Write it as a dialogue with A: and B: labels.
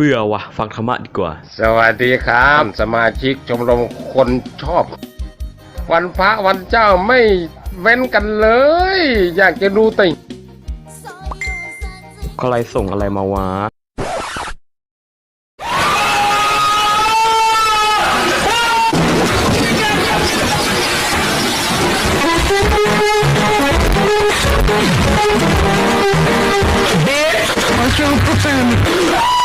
A: เบื่อวะฟังธรรมะดีกว่า
B: สวัสดีครับ สมาชิกชมรมคนชอบ วันพระวันเจ้าไม่เว้นกันเลย อยากจะดูติ
A: ใครส่งอะไรมาวะเด็กขอ
C: เชิญผู้ชม